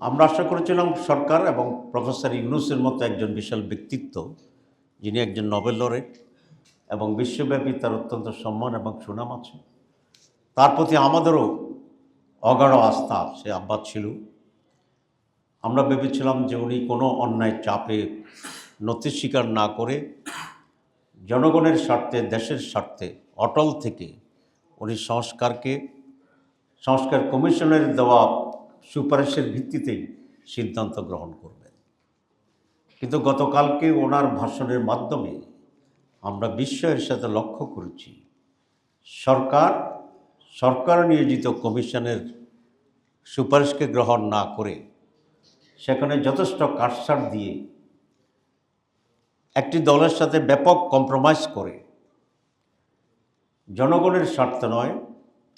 আমরা আশা করেছিলাম সরকার এবং প্রফেসর ইউনুসের মতো একজন বিশাল ব্যক্তিত্ব, যিনি একজন নোবেল লরেট এবং বিশ্বব্যাপী তার অত্যন্ত সম্মান এবং সুনাম আছে। তার প্রতি আমাদেরও অগাঢ় আস্থা সে আব্বাস ছিল। আমরা ভেবেছিলাম যে উনি কোনো অন্যায় চাপে নথি স্বীকার না করে জনগণের স্বার্থে, দেশের স্বার্থে, অটল থেকে উনি সংস্কারকে, সংস্কার কমিশনের দেওয়া সুপারিশের ভিত্তিতেই সিদ্ধান্ত গ্রহণ করবেন। কিন্তু গতকালকে ওনার ভাষণের মাধ্যমে আমরা বিস্ময়ের সাথে লক্ষ্য করেছি, সরকার সরকার নিয়োজিত কমিশনের সুপারিশকে গ্রহণ না করে সেখানে যথেষ্ট কাটসাট দিয়ে একটি দলের সাথে ব্যাপক কম্প্রোমাইজ করে জনগণের স্বার্থ নয়,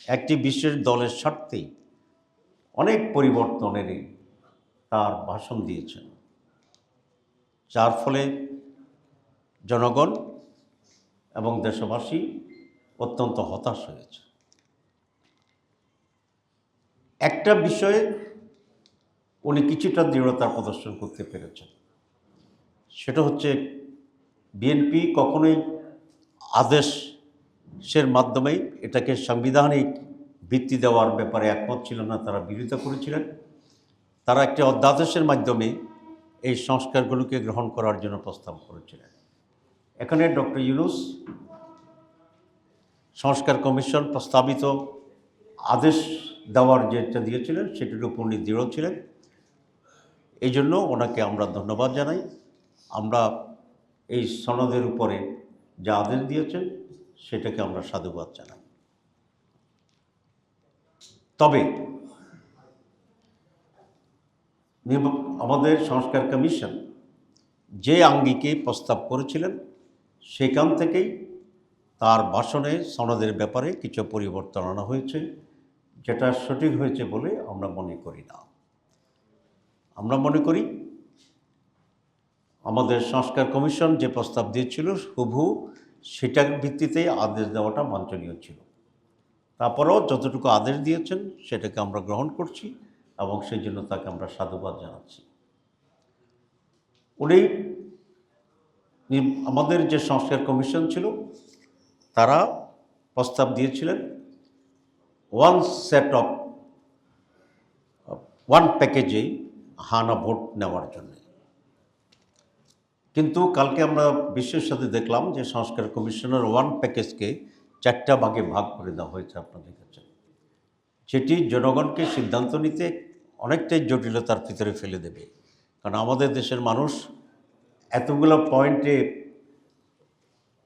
একটি বিশেষ দলের স্বার্থেই অনেক পরিবর্তনের তার ভাষণ দিয়েছেন। যার ফলে জনগণ এবং দেশবাসী অত্যন্ত হতাশ হয়েছে। একটা বিষয়ে উনি কিছুটা দৃঢ়তার প্রদর্শন করতে পেরেছেন। সেটা হচ্ছে বিএনপি কখনোই আদেশের মাধ্যমেই এটাকে সাংবিধানিক ভিত্তি দেওয়ার ব্যাপারে একমত ছিল না, তারা বিরোধিতা করেছিলেন। তারা একটি অধ্যাদেশের মাধ্যমে এই সংস্কারগুলোকে গ্রহণ করার জন্য প্রস্তাব করেছিলেন। এখানে ডক্টর ইউনুস, সংস্কার কমিশন প্রস্তাবিত আদেশ দেওয়ার যেটা দিয়েছিলেন, সেটির উপর উনি দৃঢ় ছিলেন। এই জন্য ওনাকে আমরা ধন্যবাদ জানাই। আমরা এই সনদের উপরে যা আদেশ দিয়েছেন, সেটাকে আমরা সাধুবাদ জানাই। তবে আমাদের সংস্কার কমিশন যে আঙ্গিকে প্রস্তাব করেছিলেন, সেখান থেকেই তার ভাষণে সনদের ব্যাপারে কিছু পরিবর্তন আনা হয়েছে, যেটা সঠিক হয়েছে বলে আমরা মনে করি না। আমরা মনে করি আমাদের সংস্কার কমিশন যে প্রস্তাব দিয়েছিল, হুবহু সেটার ভিত্তিতে আদেশ দেওয়াটা বাঞ্ছনীয় ছিল। তারপরেও যতটুকু আদেশ দিয়েছেন, সেটাকে আমরা গ্রহণ করছি এবং সেই জন্য তাকে আমরা সাধুবাদ জানাচ্ছি। উনি আমাদের যে সংস্কার কমিশন ছিল, তারা প্রস্তাব দিয়েছিলেন ওয়ান সেট অফ ওয়ান প্যাকেজেই হানা ভোট নেওয়ার জন্য। কিন্তু কালকে আমরা বিশ্বের সাথে দেখলাম যে সংস্কার কমিশনের ওয়ান প্যাকেজকে চারটা ভাগে ভাগ করে দেওয়া হয়েছে আপনাদের কাছে। সেটি জনগণকে সিদ্ধান্ত নিতে অনেকটাই জটিলতার ভিতরে ফেলে দেবে। কারণ আমাদের দেশের মানুষ এতগুলো পয়েন্টে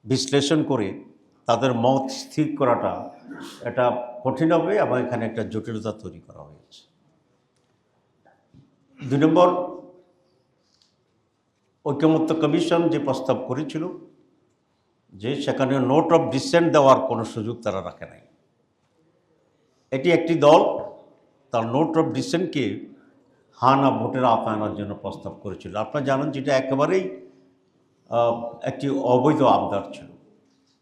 বিশ্লেষণ করে তাদের মত স্থির করাটা এটা কঠিন হবে এবং এখানে একটা জটিলতা তৈরি করা হয়েছে। দুই নম্বর, ঐক্যমত্য কমিশন যে প্রস্তাব করেছিল যে সেখানে নোট অফ ডিসেন্ট দেওয়ার কোনো সুযোগ তারা রাখে নাই। এটি একটি দল, তার নোট অফ ডিসেন্টকে হানা ভোটের আওতায় আনার জন্য প্রস্তাব করেছিল। আপনারা জানেন যেটা একেবারেই একটি অবৈধ আবদার ছিল।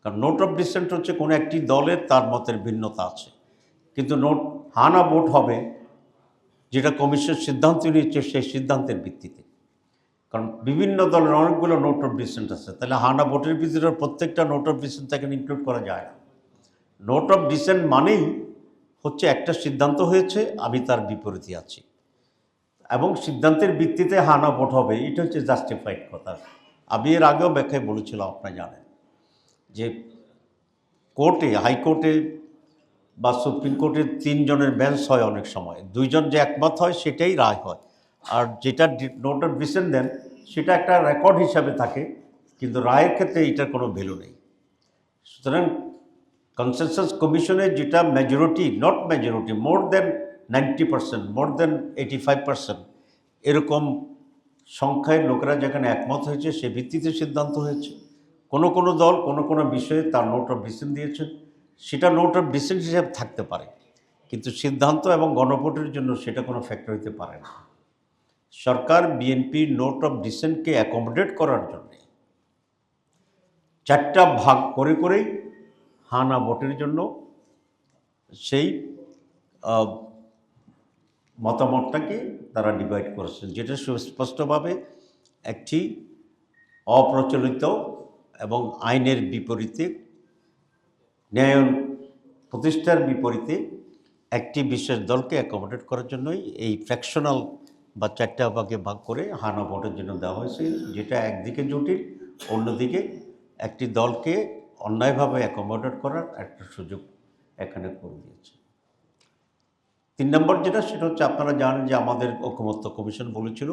কারণ নোট অফ ডিসেন্ট হচ্ছে কোনো একটি দলের তার মতের ভিন্নতা আছে। কিন্তু নোট হানা ভোট হবে, যেটা কমিশন সিদ্ধান্ত নিয়েছে সেই সিদ্ধান্তের ভিত্তিতে। কারণ বিভিন্ন দলের অনেকগুলো নোট অফ ডিসেন্ট আছে। তাহলে হানা ভোটের ভিতরে প্রত্যেকটা নোট অফ ডিসেন্ট তাকে ইনক্লুড করা যায় না। নোট অফ ডিসেন্ট মানেই হচ্ছে একটা সিদ্ধান্ত হয়েছে, আমি তার বিপরীতে আছি। এবং সিদ্ধান্তের ভিত্তিতে হানা ভোট হবে, এটা হচ্ছে জাস্টিফাইড কথা। আমি এর আগেও ব্যাখ্যায় বলেছিলাম, আপনারা জানেন যে কোর্টে হাইকোর্টে বা সুপ্রিম কোর্টের তিনজনের বেঞ্চ হয় অনেক সময়। দুইজন যে একমত হয়, সেটাই রায় হয়। আর যেটা নোট অফ ডিসেন্ট দেন সেটা একটা রেকর্ড হিসাবে থাকে, কিন্তু রায়ের ক্ষেত্রে এটার কোনো ভ্যালু নেই। সুতরাং কনসেনসাস কমিশনে যেটা majority not majority more than ninety percent more than eighty five percent এরকম সংখ্যায় লোকেরা যেখানে একমত হয়েছে, সে ভিত্তিতে সিদ্ধান্ত হয়েছে। কোনো কোনো দল কোনো কোনো বিষয়ে তার নোট অফ ডিসেন্ট দিয়েছেন। সেটা নোট অফ ডিসেন্ট হিসাবে থাকতে পারে, কিন্তু সিদ্ধান্ত এবং গণভোটের জন্য সেটা কোনো ফ্যাক্টর হতে পারে না। সরকার বিএনপি নোট অফ ডিসেন্টকে অ্যাকোমোডেট করার জন্যে চারটা ভাগ করে করেই হানা ভোটের জন্য সেই মতামতটাকে তারা ডিভাইড করেছেন যেটা সুস্পষ্টভাবে একটি অপ্রচলিত এবং আইনের বিপরীতে, ন্যায় প্রতিষ্ঠার বিপরীতে একটি বিশেষ দলকে অ্যাকোমোডেট করার জন্যই এই ফ্র্যাকশনাল বা চারটা ভাগে ভাগ করে হানা ভোটের জন্য দেওয়া হয়েছে, যেটা একদিকে জটিল, অন্যদিকে একটি দলকে অন্যায়ভাবে অ্যাকোমোডেট করার একটা সুযোগ এখানে করে দিয়েছে। তিন নম্বর যেটা, সেটা হচ্ছে আপনারা জানেন যে আমাদের ঐকমত্য কমিশন বলেছিল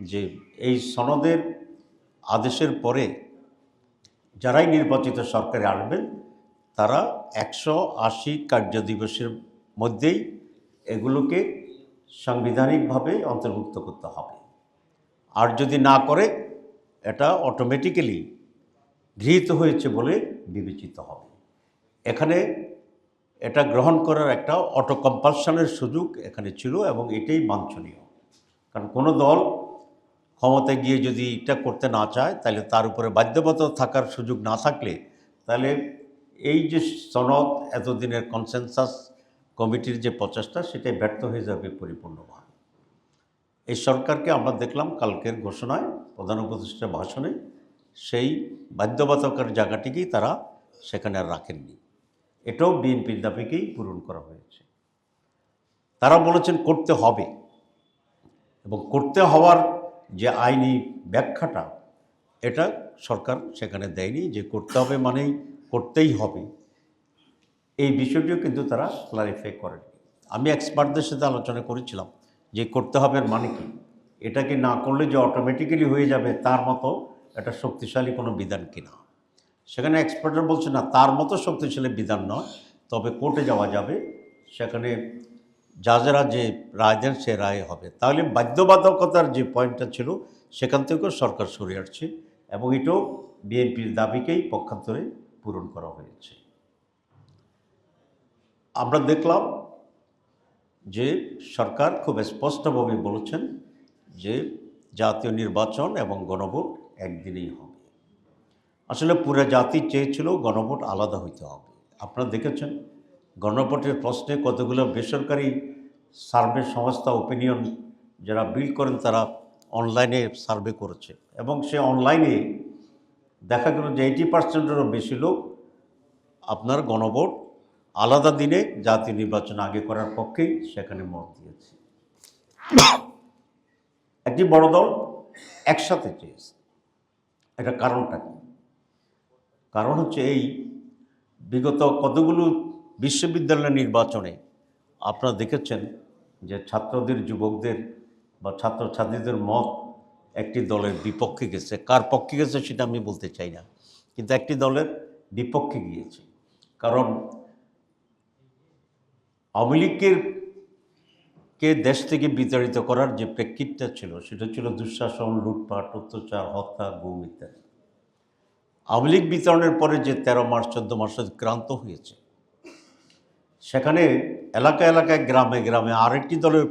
যে এই সনদের আদেশের পরে যারাই নির্বাচিত সরকারে আসবেন, তারা একশো আশি কার্যদিবসের মধ্যেই এগুলোকে সাংবিধানিকভাবে অন্তর্ভুক্ত করতে হবে। আর যদি না করে, এটা অটোমেটিক্যালি গৃহীত হয়েছে বলে বিবেচিত হবে। এখানে এটা গ্রহণ করার একটা অটো কম্পালশনের সুযোগ এখানে ছিল এবং এটাই বাঞ্ছনীয়। কারণ কোনো দল ক্ষমতায় গিয়ে যদি এটা করতে না চায়, তাহলে তার উপরে বাধ্যবাধকতা থাকার সুযোগ না থাকলে, তাহলে এই যে সনদ, এতদিনের কনসেনসাস কমিটির যে প্রচেষ্টা, সেটাই ব্যর্থ হয়ে যাবে পরিপূর্ণভাবে এই সরকারকে আমরা দেখলাম কালকের ঘোষণায়, প্রধান উপদেষ্টা ভাষণে, সেই বাধ্যবাধকতার জায়গাটিকেই তারা সেখানে আর রাখেননি। এটাও বিএনপির দাবিকেই পূরণ করা হয়েছে। তারা বলেছেন করতে হবে এবং করতে হওয়ার যে আইনি ব্যাখ্যাটা, এটা সরকার সেখানে দেয়নি যে করতে হবে মানেই করতেই হবে। এই বিষয়টিও কিন্তু তারা ক্লারিফাই করেন। আমি এক্সপার্টদের সাথে আলোচনা করেছিলাম যে করতে হবে মানে কি? এটাকে না করলে যে অটোমেটিক্যালি হয়ে যাবে তার মতো একটা শক্তিশালী কোনো বিধান কিনা? সেখানে এক্সপার্টরা বলছে, না, তার মতো শক্তিশালী বিধান নয়, তবে কোর্টে যাওয়া যাবে। সেখানে যারা যে রায় দেন সে রায় হবে। তাহলে বাধ্যবাধকতার যে পয়েন্টটা ছিল, সেখান থেকেও সরকার সরে আসছে এবং এটাও বিএনপির দাবিকেই পক্ষান্তরে পূরণ করা হয়েছে। আমরা দেখলাম যে সরকার খুব স্পষ্টভাবে বলেছেন যে জাতীয় নির্বাচন এবং গণভোট একদিনেই হবে। আসলে পুরো জাতি চেয়েছিল গণভোট আলাদা হইতে হবে। আপনারা দেখেছেন, গণভোটের প্রশ্নে কতগুলো বেসরকারি সার্ভে সংস্থা ওপিনিয়ন যারা বিল করেন তারা অনলাইনে সার্ভে করেছে এবং সে অনলাইনে দেখা গেল যে এইটি পার্সেন্টেরও বেশি লোক আপনার গণভোট আলাদা দিনে জাতীয় নির্বাচন আগে করার পক্ষেই সেখানে মত দিয়েছে। একটি বড় দল একসাথে চেয়েছে। এটা কারণটা কি? কারণ হচ্ছে এই বিগত কতগুলো বিশ্ববিদ্যালয় নির্বাচনে আপনারা দেখেছেন যে ছাত্রদের, যুবকদের বা ছাত্রছাত্রীদের মত একটি দলের বিপক্ষে গেছে। কার পক্ষে গেছে সেটা আমি বলতে চাই না। কিন্তু একটি দলের বিপক্ষে গিয়েছে। কারণ আওয়ামী লীগের কে দেশ থেকে বিতাড়িত করার যে প্রেক্ষিতটা ছিল, সেটা ছিল দুঃশাসন, লুটপাট, অত্যাচার, হত্যা, গুম ইত্যাদি। আওয়ামী লীগ বিতরণের পরে যে তেরো মাস চোদ্দ মাস ক্রান্ত হয়েছে, সেখানে এলাকা এলাকায়, গ্রামে গ্রামে আরেকটি দলের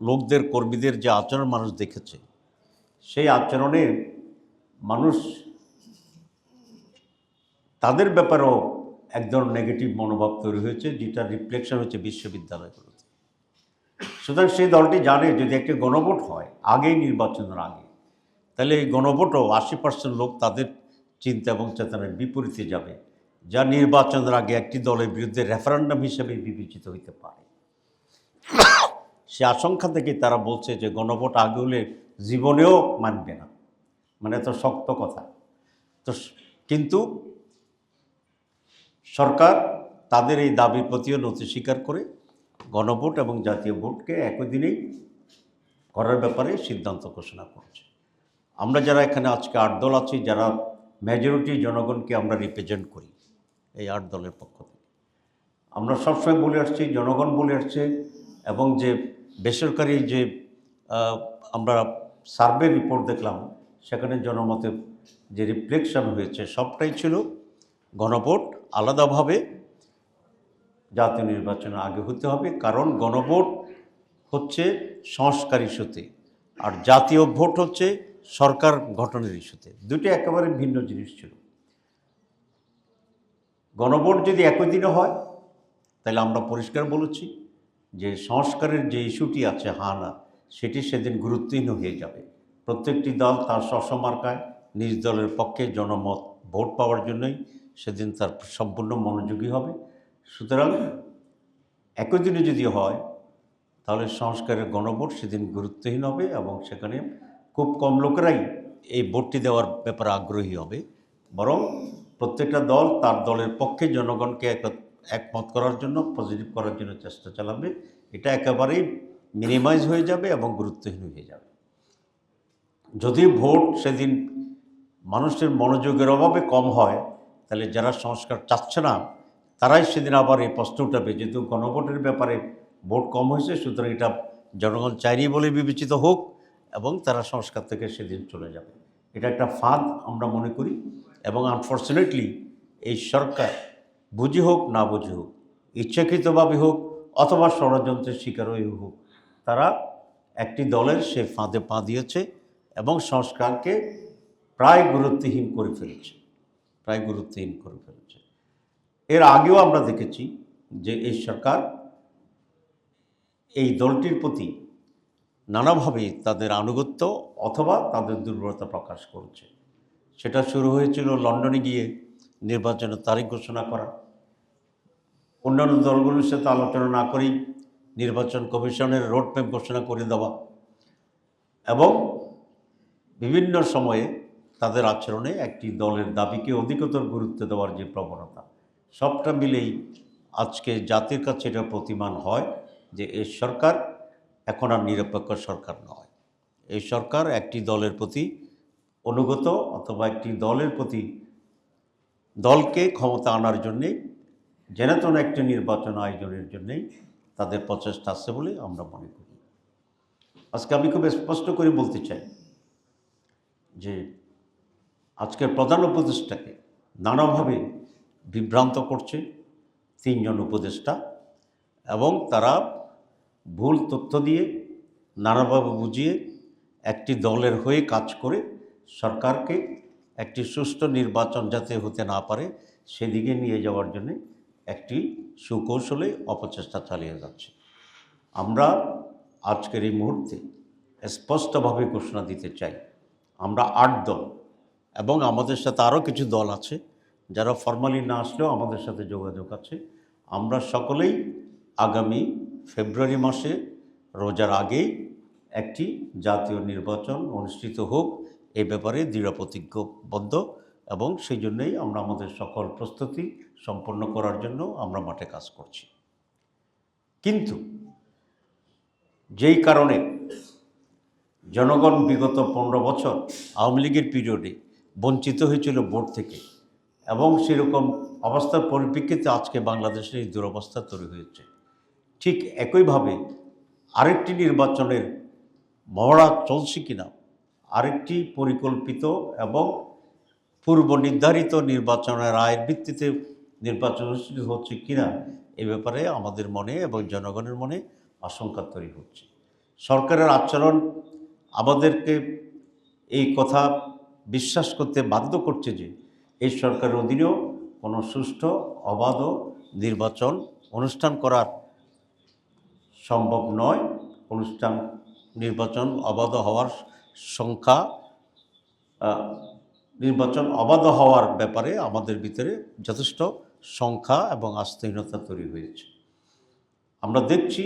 লোকদের, কর্মীদের যে আচরণ মানুষ দেখেছে, সেই আচরণে মানুষ তাদের ব্যাপারেও এক ধরনের নেগেটিভ মনোভাব তৈরি হয়েছে, যেটা রিফ্লেকশন হচ্ছে বিশ্ববিদ্যালয়গুলোতে। সুতরাং সেই দলটি জানে যদি একটি গণভোট হয়, আগেই নির্বাচনের আগে, তাহলে এই গণভোটও আশি পার্সেন্ট লোক তাদের চিন্তা এবং চেতনার বিপরীতে যাবে, যা নির্বাচনের আগে একটি দলের বিরুদ্ধে রেফারেন্ডাম হিসেবে বিবেচিত হইতে পারে। সে আশঙ্কা থেকে তারা বলছে যে গণভোট আগে হলে জীবনেও মানবে না। মানে এত শক্ত কথা। তো কিন্তু সরকার তাদের এই দাবির প্রতিও নথি স্বীকার করে গণভোট এবং জাতীয় ভোটকে একই দিনেই করার ব্যাপারে সিদ্ধান্ত ঘোষণা করছে। আমরা যারা এখানে আজকে আট দল আছি, যারা মেজরিটি জনগণকে আমরা রিপ্রেজেন্ট করি এই আট দলের পক্ষ থেকে। আমরা সবসময় বলে আসছি, জনগণ বলে আসছে এবং যে বেসরকারি যে আমরা সার্ভে রিপোর্ট দেখলাম, সেখানে জনমতের যে রিফ্লেকশন হয়েছে, সবটাই ছিল গণভোট আলাদাভাবে জাতীয় নির্বাচনে আগে হতে হবে, কারণ গণভোট হচ্ছে সংস্কার ইস্যুতে আর জাতীয় ভোট হচ্ছে সরকার গঠনের ইস্যুতে। দুটি একেবারে ভিন্ন জিনিস ছিল। গণভোট যদি একই দিনে হয়, তাহলে আমরা পরিষ্কার বলেছি যে সংস্কারের যে ইস্যুটি আছে হা না সেটি সেদিন গুরুত্বহীন হয়ে যাবে। প্রত্যেকটি দল তার সসমার্কায় নিজ দলের পক্ষে জনমত, ভোট পাওয়ার জন্যই সেদিন তার সম্পূর্ণ মনোযোগী হবে। সুতরাং একই দিনে যদি হয়, তাহলে সংস্কারের গণভোট সেদিন গুরুত্বহীন হবে এবং সেখানে খুব কম লোকেরাই এই ভোটটি দেওয়ার ব্যাপারে আগ্রহী হবে। বরং প্রত্যেকটা দল তার দলের পক্ষে জনগণকে এক- একমত করার জন্য পজিটিভ করার জন্য চেষ্টা চালাবে। এটা একেবারেই মিনিমাইজ হয়ে যাবে এবং গুরুত্বহীন হয়ে যাবে। যদি ভোট সেদিন মানুষের মনোযোগের অভাবে কম হয় তাহলে যারা সংস্কার চাচ্ছে না, তারাই সেদিন আবার এই প্রশ্ন উঠাবে, যেহেতু গণভোটের ব্যাপারে ভোট কম হয়েছে, সুতরাং এটা জনগণ চাইনি বলে বিবেচিত হোক এবং তারা সংস্কার থেকে সেদিন চলে যাবে। এটা একটা ফাঁদ আমরা মনে করি এবং আনফর্চুনেটলি এই সরকার বুঝি হোক, না বুঝি হোক, ইচ্ছাকৃতভাবে হোক অথবা ষড়যন্ত্রের শিকারই হোক, তারা একটি দলের সে ফাঁদে পা দিয়েছে এবং সংস্কারকে প্রায় গুরুত্বহীন করে ফেলেছে। প্রায় গুরুত্বহীন করে ফেলেছে। এর আগেও আমরা দেখেছি যে এই সরকার এই দলটির প্রতি নানাভাবে তাদের আনুগত্য অথবা তাদের দুর্বলতা প্রকাশ করছে। সেটা শুরু হয়েছিল লন্ডনে গিয়ে নির্বাচনের তারিখ ঘোষণা করা। অন্যান্য দলগুলোর সাথে আলোচনা না করেই নির্বাচন কমিশনের রোডম্যাপ ঘোষণা করে দেওয়া এবং বিভিন্ন সময়ে তাদের আচরণে একটি দলের দাবিকে অধিকতর গুরুত্ব দেওয়ার যে প্রবণতা, সবটা মিলেই আজকে জাতির কাছে এটা প্রতিমান হয় যে এই সরকার এখন আর নিরপেক্ষ সরকার নয়। এই সরকার একটি দলের প্রতি অনুগত অথবা একটি দলের প্রতি দলকে ক্ষমতা আনার জন্যে জেনাতন একটি নির্বাচন আয়োজনের জন্যেই তাদের প্রচেষ্টা আছে বলে আমরা মনে করি। আজকে আমি খুব স্পষ্ট করে বলতে চাই যে আজকের প্রধান উপদেষ্টাকে নানাভাবে বিভ্রান্ত করছে তিনজন উপদেষ্টা এবং তারা ভুল তথ্য দিয়ে নানাভাবে বুঝিয়ে একটি দলের হয়ে কাজ করে সরকারকে একটি সুষ্ঠু নির্বাচন যাতে হতে না পারে, সেদিকে নিয়ে যাওয়ার জন্য একটি সুকৌশলে অপচেষ্টা চালিয়ে যাচ্ছে। আমরা আজকের এই মুহূর্তে স্পষ্টভাবে ঘোষণা দিতে চাই, আমরা আট দল এবং আমাদের সাথে আরও কিছু দল আছে যারা ফর্মালি না আসলেও আমাদের সাথে যোগাযোগ আছে। আমরা সকলেই আগামী ফেব্রুয়ারি মাসে রোজার আগেই একটি জাতীয় নির্বাচন অনুষ্ঠিত হোক, এ ব্যাপারে দৃঢ় প্রতিজ্ঞবদ্ধ এবং সেই জন্যই আমরা আমাদের সকল প্রস্তুতি সম্পন্ন করার জন্য আমরা মাঠে কাজ করছি। কিন্তু যেই কারণে জনগণ বিগত পনেরো বছর আওয়ামী লীগের পিরিয়ডে বঞ্চিত হয়েছিল ভোট থেকে। এবং সেরকম অবস্থার পরিপ্রেক্ষিতে আজকে বাংলাদেশের এই দুরবস্থা তৈরি হয়েছে। ঠিক একইভাবে আরেকটি নির্বাচনের মহড়া চলছে কিনা, আরেকটি পরিকল্পিত এবং পূর্ব নির্ধারিত নির্বাচনের রায়ের ভিত্তিতে নির্বাচন অনুষ্ঠিত হচ্ছে কিনা, এ ব্যাপারে আমাদের মনে এবং জনগণের মনে আশঙ্কা তৈরি হচ্ছে। সরকারের আচরণ আমাদেরকে এই কথা বিশ্বাস করতে বাধ্য করছে যে এই সরকারের অধীনেও কোনো সুষ্ঠু, অবাধ, নির্বাচন অনুষ্ঠান করার সম্ভব নয়। অনুষ্ঠান, নির্বাচন অবাধ হওয়ার সংখ্যা নির্বাচন অবাধ হওয়ার ব্যাপারে আমাদের ভিতরে যথেষ্ট সংখ্যা এবং আস্থাহীনতা তৈরি হয়েছে। আমরা দেখছি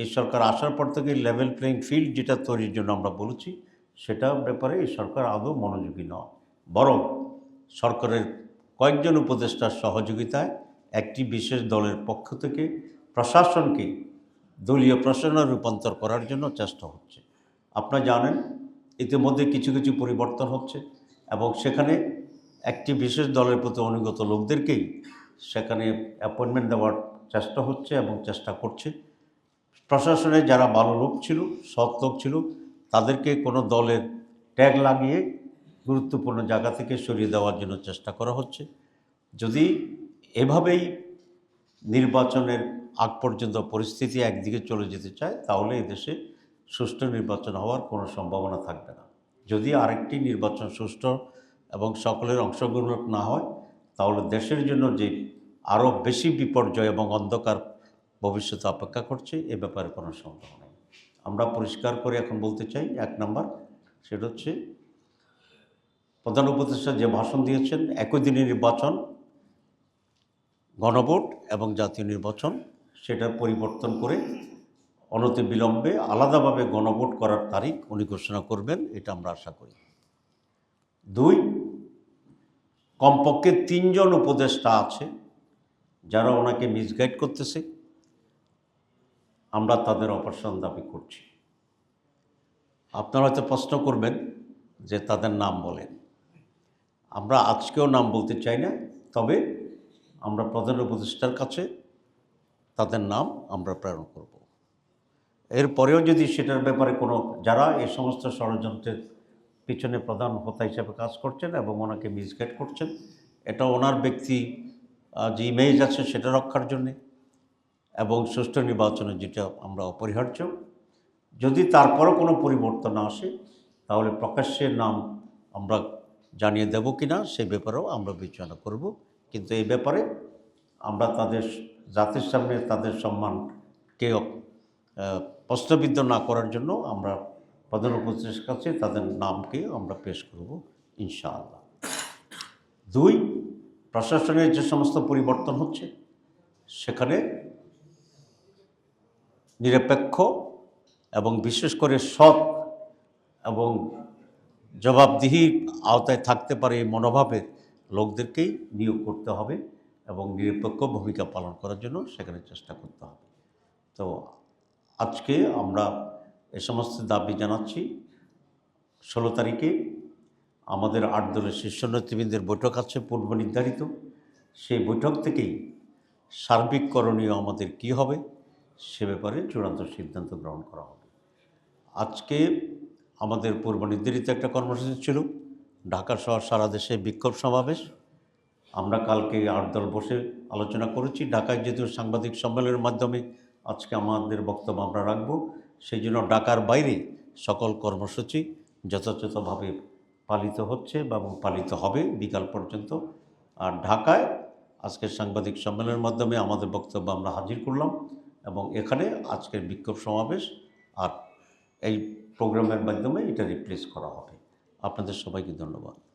এই সরকার আসার পর থেকে লেভেল প্লেইং ফিল্ড যেটা তৈরির জন্য আমরা বলেছি সেটা ব্যাপারে এই সরকার আদৌ মনোযোগী নয়। বরং সরকারের কয়েকজন উপদেষ্টার সহযোগিতায় একটি বিশেষ দলের পক্ষ থেকে প্রশাসনকে দলীয় প্রশাসনে রূপান্তর করার জন্য চেষ্টা হচ্ছে। আপনারা জানেন, ইতিমধ্যে কিছু কিছু পরিবর্তন হচ্ছে এবং সেখানে একটি বিশেষ দলের প্রতি অনুগত লোকদেরকেই সেখানে অ্যাপয়েন্টমেন্ট দেওয়ার চেষ্টা হচ্ছে এবং চেষ্টা করছে। প্রশাসনে যারা ভালো লোক ছিল, সৎ লোক ছিল তাদেরকে কোনো দলের ট্যাগ লাগিয়ে গুরুত্বপূর্ণ জায়গা থেকে সরিয়ে দেওয়ার জন্য চেষ্টা করা হচ্ছে। যদি এভাবেই নির্বাচনের আগ পর্যন্ত পরিস্থিতি একদিকে চলে যেতে চায়, তাহলে এদেশে সুষ্ঠু নির্বাচন হওয়ার কোনো সম্ভাবনা থাকবে না। যদি আরেকটি নির্বাচন সুষ্ঠু এবং সকলের অংশগ্রহণ না হয়, তাহলে দেশের জন্য যে আরও বেশি বিপর্যয় এবং অন্ধকার ভবিষ্যতে অপেক্ষা করছে, এ ব্যাপারে কোনো সন্দেহ নেই। আমরা পরিষ্কার করে এখন বলতে চাই, এক নাম্বার, সেটা হচ্ছে প্রধান উপদেষ্টা যে ভাষণ দিয়েছেন, একই দিনে নির্বাচন, গণভোট এবং জাতীয় নির্বাচন, সেটা পরিবর্তন করে অনতি বিলম্বে আলাদাভাবে গণভোট করার তারিখ উনি ঘোষণা করবেন, এটা আমরা আশা করি। দুই, কমপক্ষে তিনজন উপদেষ্টা আছে যারা ওনাকে মিসগাইড করতেছে। আমরা তাদের অপারেশন দাবি করছি। আপনারা হয়তো প্রশ্ন করবেন যে তাদের নাম বলেন। আমরা আজকেও নাম বলতে চাই না, তবে আমরা প্রধান উপদেষ্টার কাছে তাদের নাম আমরা প্রেরণ করব। এরপরেও যদি সেটার ব্যাপারে কোনো, যারা এই সমস্ত ষড়যন্ত্রের পিছনে প্রধান হোতা হিসাবে কাজ করছেন এবং ওনাকে মিসগাইড করছেন, এটা ওনার ব্যক্তি যে ইমেজ আছে সেটা রক্ষার জন্যে এবং সুষ্ঠু নির্বাচনে যেটা আমরা অপরিহার্য। যদি তারপরও কোনো পরিবর্তন আসে, তাহলে প্রকাশ্যের নাম আমরা জানিয়ে দেব কি না সে ব্যাপারেও আমরা বিবেচনা করব। কিন্তু এই ব্যাপারে আমরা তাদের জাতির সামনে তাদের সম্মানকে প্রশ্নবিদ্ধ না করার জন্য আমরা প্রধান উপদেষ্টার কাছে তাদের নামকে আমরা পেশ করব ইনশাআল্লাহ। দুই, প্রশাসনের যে সমস্ত পরিবর্তন হচ্ছে, সেখানে নিরপেক্ষ এবং বিশেষ করে সৎ এবং জবাবদিহির আওতায় থাকতে পারে এই মনোভাবের লোকদেরকেই নিয়োগ করতে হবে এবং নিরপেক্ষ ভূমিকা পালন করার জন্য সেখানে চেষ্টা করতে হবে। তো আজকে আমরা এ সমস্ত দাবি জানাচ্ছি। ষোলো তারিখে আমাদের আট দলের শীর্ষ নেতৃবৃন্দের বৈঠক আছে, পূর্ব নির্ধারিত। সেই বৈঠক থেকেই সার্বিক করণীয় আমাদের কি হবে? সে ব্যাপারে চূড়ান্ত সিদ্ধান্ত গ্রহণ করা হবে। আজকে আমাদের পূর্ব নির্ধারিত একটা কর্মসূচি ছিল। ঢাকা সহ সারা দেশে বিক্ষোভ সমাবেশ। আমরা কালকে আট দল বসে আলোচনা করেছি। ঢাকায় যেহেতু সাংবাদিক সম্মেলনের মাধ্যমে আজকে আমাদের বক্তব্য আমরা রাখব, সেই জন্য ঢাকার বাইরে সকল কর্মসূচি যথাযথভাবে পালিত হচ্ছে বা পালিত হবে বিকাল পর্যন্ত। আর ঢাকায় আজকের সাংবাদিক সম্মেলনের মাধ্যমে আমাদের বক্তব্য আমরা হাজির করলাম। এবং এখানে আজকের বিক্ষোভ সমাবেশ আর এই প্রোগ্রামের মাধ্যমে এটা রিপ্লেস করা হবে। আপনাদের সবাইকে ধন্যবাদ।